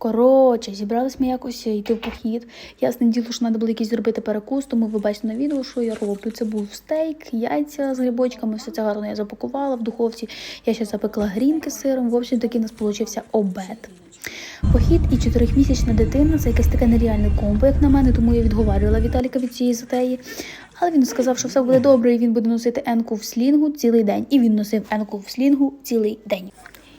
Коротше, зібрались ми якось йти в похід. Ясне діло, що треба було якийсь зробити перекус, тому ви бачите на відео, що я роблю. Це був стейк, яйця з грибочками, все це гарно я запакувала в духовці. Я ще запекла грінки з сиром. В общем, такий у нас получився обед. Похід і чотирьохмісячна дитина це якесь таке нереальне комбо, як на мене, тому я відговарювала Віталіка від цієї затеї. Але він сказав, що все буде добре, і він буде носити енку в слінгу цілий день. І він носив енку в слінгу цілий день.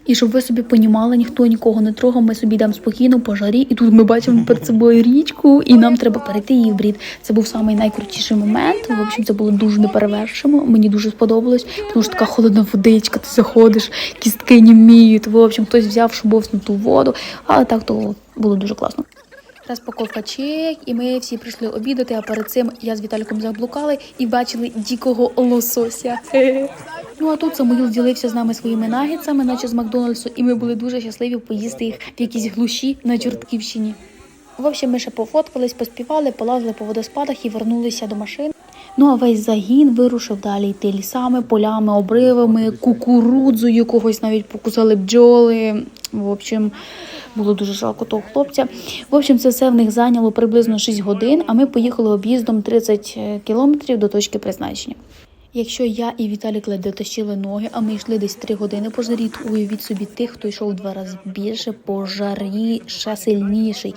І щоб ви собі понімали, ніхто нікого не трогав, ми собі йдемо спокійно по жарі, і тут ми бачимо перед собою річку, і нам треба перейти її в брід. Це був самий найкрутіший момент. В общем, це було дуже неперевершимо. Мені дуже сподобалось, тому що така холодна водичка, ти заходиш, кістки німіють. В общем, хтось взяв шубовс на ту воду, але так то було дуже класно. Розпаковка чек, і ми всі прийшли обідати, а перед цим я з Віталіком заблукали і бачили дикого лосося. Ну а тут Самуїл ділився з нами своїми нагідцями, наче з Макдональдсу, і ми були дуже щасливі поїсти їх в якійсь глуші на Чортківщині. В общем, ми ще пофоткались, поспівали, полазили по водоспадах і вернулися до машин. Ну а весь загін вирушив далі йти лісами, полями, обривами, кукурудзою, когось навіть покусали бджоли. В общем, було дуже жалко того хлопця. В общем, це все в них зайняло приблизно 6 годин, а ми поїхали об'їздом 30 кілометрів до точки призначення. Якщо я і Віталік ледь тащили ноги, а ми йшли десь три години по жарі, то уявіть собі тих, хто йшов два рази більше, по жарі ще сильніший.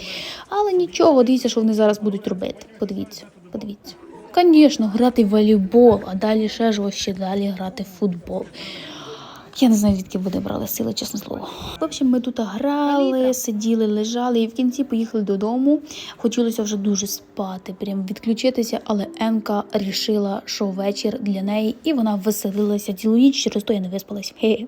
Але нічого, дивіться, що вони зараз будуть робити. Подивіться, подивіться. Звісно, грати в волейбол, а далі ще ж ще далі грати в футбол. Я не знаю, звідки буде брали сили, чесне слово. В общем, ми тут грали, сиділи, лежали і в кінці поїхали додому. Хотілося вже дуже спати, прям відключитися, але Енка рішила, що вечір для неї, і вона веселилася цілу ніч, через то я не виспалась. Хе.